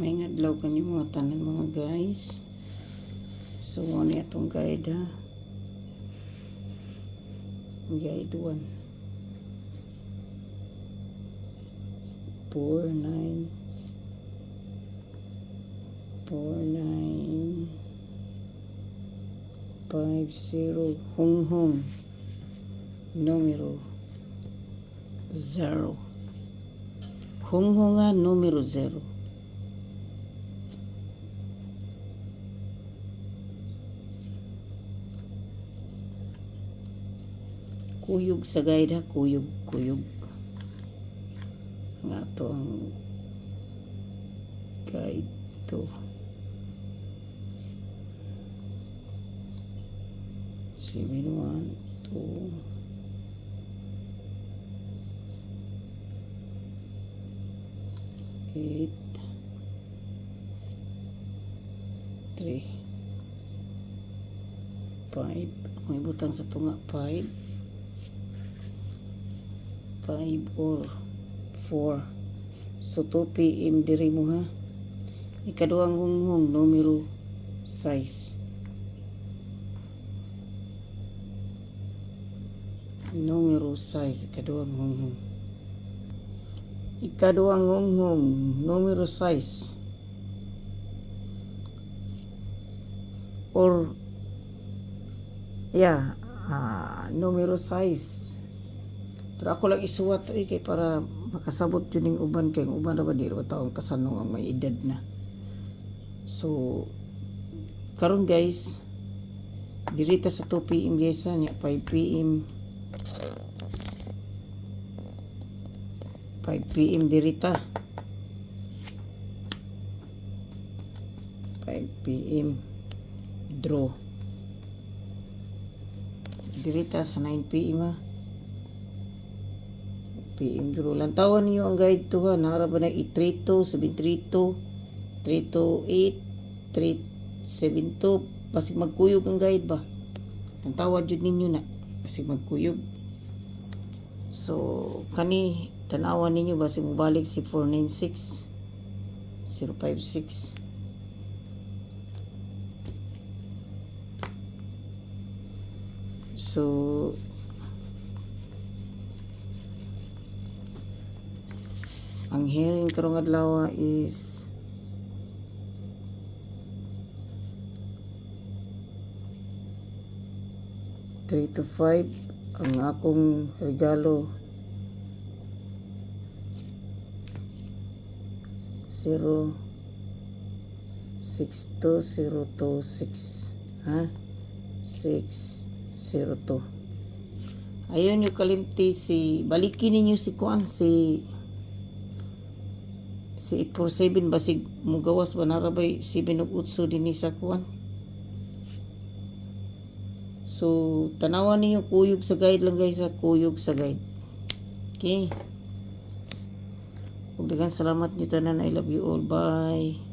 May ngadlaw kanyo mga tanan mga guys. So, ano itong guide ha? Guide 1. 4, 9. 4, 9. 5, 0. Hong Hong. Numero 0. Hong Hong nga, numero 0. Kuyog sa ha? Kuyog kuyog. Nga to ang guide to. Seven one two. Eight. Three. Five. May butang sa tunga. Five 5 or 4. So 2 PM diri mo ha. Ikaduhang hunghong numero 6. Numero 6 ikaduhang hunghong. Ikaduhang hunghong numero 6. Or yeah, ah, numero 6. Pero ako lang isuwat rin kay para makasabot yun yung uban kay uban na ba di taong kasanong ang may edad na. So, karon guys, dirita sa 2 p.m. guys niya 5 p.m. 5 p.m. dirita. 5 p.m. Draw. Dirita sa 9 p.m. ha. PM Guru. Lantawan ninyo ang guide to ha. Naharap ba na 832, 732, 328, 372. Basig magkuyog ang guide ba? Tantawad yun ninyo na. Basig magkuyog. So, kani, tanawan ninyo basig mabalik si 496 056 So, ang hearing karong adlaw is three to five. Ang akong regalo zero six two zero two six ha? Six zero two ayun yung kalimti si balikin ninyo si Kuan si si 847 basig mugawas ba narabay? 7 ug 8 dinhi sa kuan so tanawan ninyo kuyog sa guide lang guys sa kuyog sa guide. Okay. Ug salamat niyo tanan. I love you all. Bye